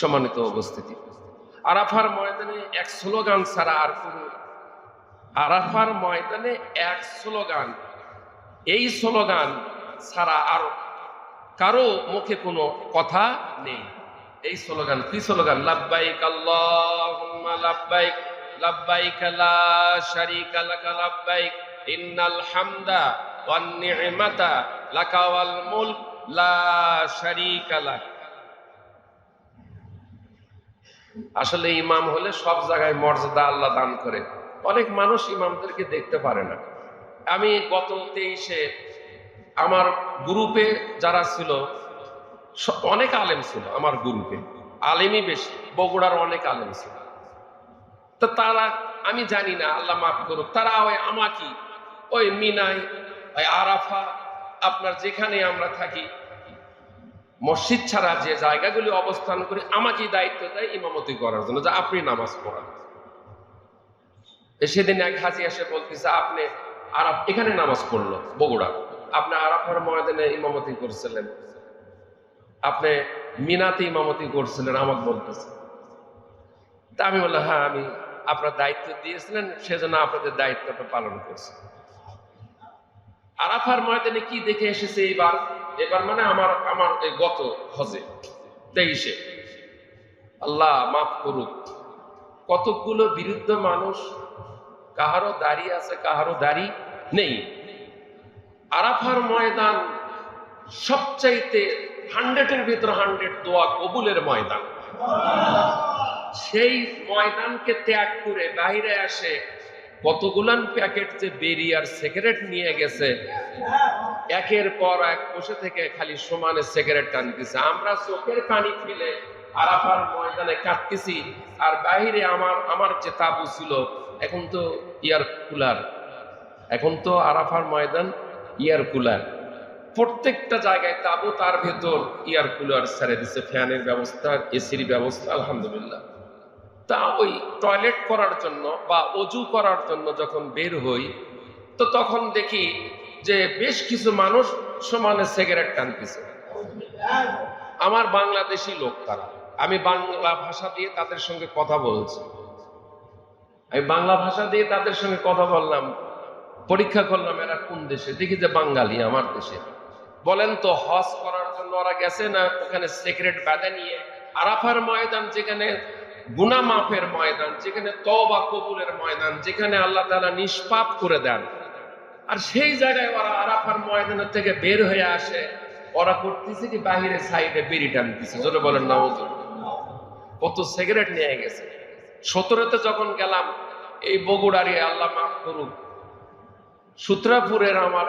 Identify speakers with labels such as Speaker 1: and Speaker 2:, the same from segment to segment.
Speaker 1: সম্মানিত উপস্থিতি। আরাফার ময়দানে এক স্লোগান ছাড়া আর কোনো আরাফার ময়দানে এক স্লোগান, এই স্লোগান ছাড়া আর কারও মুখে কোনো কথা নেই। এই স্লোগান কি স্লোগান? লাব্বাইক আল্লাহুম্মা লাব্বাইক লাব্বাইক লা শারীকা লাকা, লাব্বাইক ইন্নাল হামদা ওয়ান নি'মাতা লাকা ওয়াল মুলক, লা শারীকা লাক। আসলে ইমাম হলে সব জায়গায় মর্যাদা আল্লাহ দান করে। অনেক মানুষ ইমামদেরকে দেখতে পারে না। আমি গত তেইশে আমার গ্রুপে যারা ছিল অনেক আলেম ছিল আমার গ্রুপে। আলেমই বেশি, বগুড়ার অনেক আলেম ছিল। তো তারা, আমি জানি না, আল্লাহ মাফ করুক, তারা ওই আমাকি, ওই মিনাই ওই আরাফা, আপনার যেখানে আমরা থাকি মসজিদ ছাড়া যে জায়গাগুলি অবস্থান করে আমাকে দায়িত্ব দেয় ইমামতি করার জন্য, যে আপনি নামাজ পড়ান। সেদিন এক হাজি এসে বলতেছে, আপনি আরাফ, এখানে নামাজ পড়ল, বগুড়া। আপনি আরাফার ময়দানে ইমামতি করছিলেন। আপনি মিনাতে ইমামতি করছিলেন, আমাকে বলতেছে। তা আমি বললাম হ্যাঁ আমি আপনার দায়িত্ব দিয়েছিলেন, সেজন্য আপনাদের দায়িত্বটা পালন করছি। আরাফার ময়দানে কি দেখে এসেছে এবার এবার মানে আমার আমার এই গত হজে, তেইশে। আল্লাহ মাফ করুক। কতগুলো বিরুদ্ধ মানুষ কাহারও দাড়ি আছে কাহারও দাড়ি নেই। আরাফার ময়দান সবচাইতে হান্ড্রেডের ভিতর হান্ড্রেড দোয়া কবুলের ময়দান। সেই ময়দানকে ত্যাগ করে বাইরে আসে কতগুলান প্যাকেট যে বেরি আর সিগারেট নিয়ে গেছে, একের পর এক বসে থেকে খালি সমানে সিগারেট টানতেছে। আমরা চোখের পানি ফেলে আরাফার ময়দানে কাটতেছি আর বাইরে আমার আমার যে তাবু ছিল, এখন তো ইয়ার কুলার। এখন তো আরাফার ময়দান ইয়ার কুলার। প্রত্যেকটা জায়গায় তাবু তার ভেতর ইয়ার কুলার ছেড়ে দিচ্ছে ফ্যানের ব্যবস্থা, এসির ব্যবস্থা, আলহামদুলিল্লাহ। তা ওই টয়লেট করার জন্য বা অজু করার জন্য যখন বের হই, তো তখন দেখি যে বেশ কিছু মানুষ সমানে সিগারেট টানতেছে। আমার বাংলাদেশি লোক তারা। আমি বাংলা ভাষা দিয়ে তাদের সঙ্গে কথা বলছি। আমি বাংলা ভাষা দিয়ে তাদের সঙ্গে কথা বললাম, পরীক্ষা করলাম এরা কোন দেশে? দেখি যে বাঙালি আমার দেশে। বলেন তো, হজ করার জন্য ওরা গেছে না ওখানে সিগারেট বাঁধে নিয়ে আরাফার ময়দান যেখানে গুনা মাফের ময়দান, যেখানে তওবা কবুলের ময়দান, যেখানে আল্লাহ তাআলা নিষ্পাপ করে দেন। আর সেই জায়গায় ওরা আরাফার ময়দানের থেকে বের হয়ে আসে। ওরা করতেছে কি, বাহিরে সাইডে বেরি টানতেছে। জোরে বলেন নামাজ কত সিগারেট নিয়ে গেছে। সতেরোতে যখন গেলাম, এই বগুড়ারি আল্লাহ মাফ করুক। সূত্রাপুরের আমার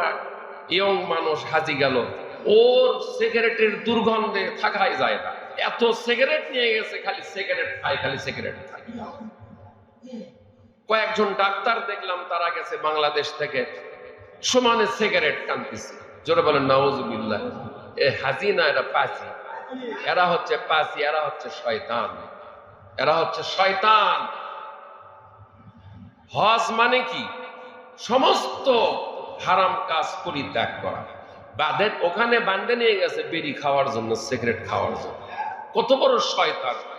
Speaker 1: ইয়ং মানুষ হাজি গেল। ওর সিগারেটের দুর্গন্ধে থাকাই যায় না। এত সিগারেট নিয়ে গেছে, খালি সিগারেট খায়, খালি সিগারেট খায়। কয়েকজন ডাক্তার দেখলাম, তারা গেছে বাংলাদেশ থেকে সমানে সিগারেট টানতেছে। জোরে বলেন, নাউজুবিল্লাহ। এ হাজি না এরা পাঁচি এরা হচ্ছে পাঁচি এরা হচ্ছে শয়তান। এরা হচ্ছে শয়তান। হজ মানে কি? সমস্ত হারাম কাজ পরিত্যাগ করা। বাদের ওখানে বান্ধে নিয়ে গেছে বেরি খাওয়ার জন্য, সিগারেট খাওয়ার জন্য। কত বড় শয়তান।